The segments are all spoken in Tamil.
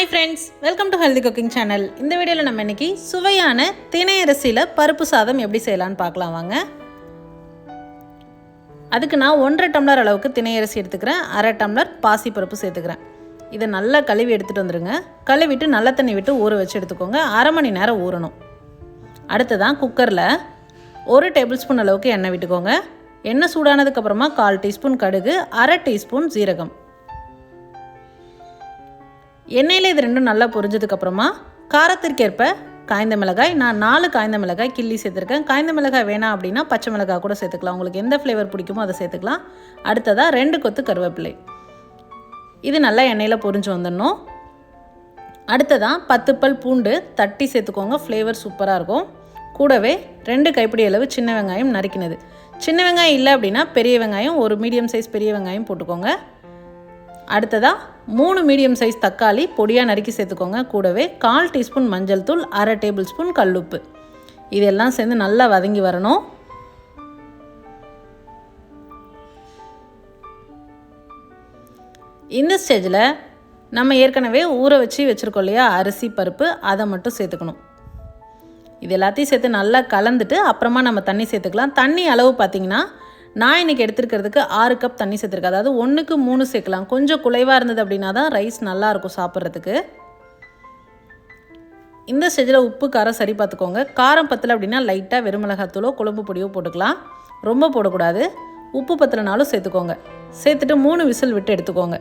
Hi friends welcome to healthy cooking channel இந்த வீடியோவில் நம்ம இன்னைக்கு சுவையான தினை அரிசியில் பருப்பு சாதம் எப்படி செய்யலான்னு பார்க்கலாம் வாங்க. அதுக்கு நான் ஒன்றரை டம்ளர் அளவுக்கு தினை அரிசி எடுத்துக்கிறேன். அரை டம்ளர் பாசி பருப்பு சேர்த்துக்கிறேன். இதை நல்லா கழுவி எடுத்துகிட்டு வந்துடுங்க கழுவிட்டு நல்ல தண்ணி விட்டு ஊற வச்சு எடுத்துக்கோங்க. அரை மணி நேரம் ஊறணும். அடுத்ததான் குக்கரில் ஒரு டேபிள் ஸ்பூன் அளவுக்கு எண்ணெய் விட்டுக்கோங்க. எண்ணெய் சூடானதுக்கப்புறமா கால் டீஸ்பூன் கடுகு அரை டீஸ்பூன் ஜீரகம் எண்ணெயில் இது ரெண்டும் நல்லா பொரிஞ்சதுக்கப்புறமா காரத்திற்கேற்ப காய்ந்த மிளகாய் நான் நாலு காய்ந்த மிளகாய் கிள்ளி சேர்த்துருக்கேன். காய்ந்த மிளகாய் வேணாம் அப்படின்னா பச்சை மிளகாய் கூட சேர்த்துக்கலாம். உங்களுக்கு எந்த ஃப்ளேவர் பிடிக்குமோ அதை சேர்த்துக்கலாம். அடுத்ததாக ரெண்டு கொத்து கருவேப்பிலை. இது நல்லா எண்ணெயில் பொரிஞ்சு வந்துடணும். அடுத்ததாக பத்து பல் பூண்டு தட்டி சேர்த்துக்கோங்க. ஃப்ளேவர் சூப்பராக இருக்கும். கூடவே ரெண்டு கைப்பிடி அளவு சின்ன வெங்காயம் நறுக்கினது. சின்ன வெங்காயம் இல்லை அப்படின்னா பெரிய வெங்காயம் ஒரு மீடியம் சைஸ் பெரிய வெங்காயம் போட்டுக்கோங்க. அடுத்ததாக மூணு மீடியம் சைஸ் தக்காளி பொடியாக நறுக்கி சேர்த்துக்கோங்க. கூடவே கால் டீஸ்பூன் மஞ்சள் தூள் அரை டேபிள் ஸ்பூன் கல்லுப்பு. இதெல்லாம் சேர்ந்து நல்லா வதங்கி வரணும். இந்த ஸ்டேஜில் நம்ம ஏற்கனவே ஊற வச்சு வச்சுருக்கோம் இல்லையா அரிசி பருப்பு அதை மட்டும் சேர்த்துக்கணும். இது எல்லாத்தையும் சேர்த்து நல்லா கலந்துட்டு அப்புறமா நம்ம தண்ணி சேர்த்துக்கலாம். தண்ணி அளவு பார்த்திங்கன்னா நான் இன்றைக்கி எடுத்துருக்கிறதுக்கு ஆறு கப் தண்ணி சேர்த்துருக்கேன். அதாவது ஒன்றுக்கு மூணு சேர்க்கலாம். கொஞ்சம் குலைவாக இருந்தது அப்படின்னா தான் ரைஸ் நல்லாயிருக்கும் சாப்பிட்றதுக்கு. இந்த ஸ்டேஜில் உப்பு காரம் சரி பார்த்துக்கோங்க. காரம் பத்தலை அப்படின்னா லைட்டாக வெறுமிளகாத்தூளோ குழம்பு பொடியோ போட்டுக்கலாம். ரொம்ப போடக்கூடாது. உப்பு பத்தலைனாலும் சேர்த்துக்கோங்க. சேர்த்துட்டு மூணு விசில் விட்டு எடுத்துக்கோங்க.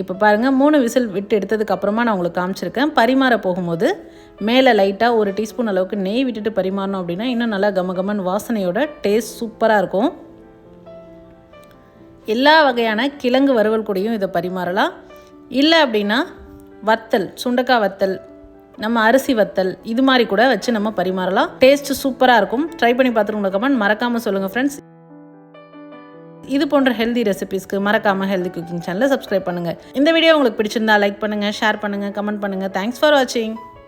இப்போ பாருங்கள் மூணு விசில் விட்டு எடுத்ததுக்கு அப்புறமா நான் உங்களுக்கு காமிச்சிருக்கேன். பரிமாற போகும்போது மேலே லைட்டாக ஒரு டீஸ்பூன் அளவுக்கு நெய் விட்டுட்டு பரிமாறணும் அப்படின்னா இன்னும் நல்லா கமகமன் வாசனையோட டேஸ்ட் சூப்பராக இருக்கும். எல்லா வகையான கிழங்கு வறுவல் கூடயும் இதை பரிமாறலாம். இல்லை அப்படின்னா வத்தல் சுண்டக்காய் வத்தல் நம்ம அரிசி வத்தல் இது மாதிரி கூட வச்சு நம்ம பரிமாறலாம். டேஸ்ட் சூப்பராக இருக்கும். ட்ரை பண்ணி பார்த்துட்டு உங்களுக்கு கமெண்ட் மறக்காமல் சொல்லுங்கள் ஃப்ரெண்ட்ஸ் இது போன்ற ஹெல்தி ரெசிபிஸ்க்கு மறக்காமல் ஹெல்தி குக்கிங் சேனலை சப்ஸ்கிரைப் பண்ணுங்கள் இந்த வீடியோ உங்களுக்கு பிடிச்சிருந்தா லைக் பண்ணுங்கள் ஷேர் பண்ணுங்கள் கமெண்ட் பண்ணுங்கள் தேங்க்ஸ் ஃபார் வாட்சிங்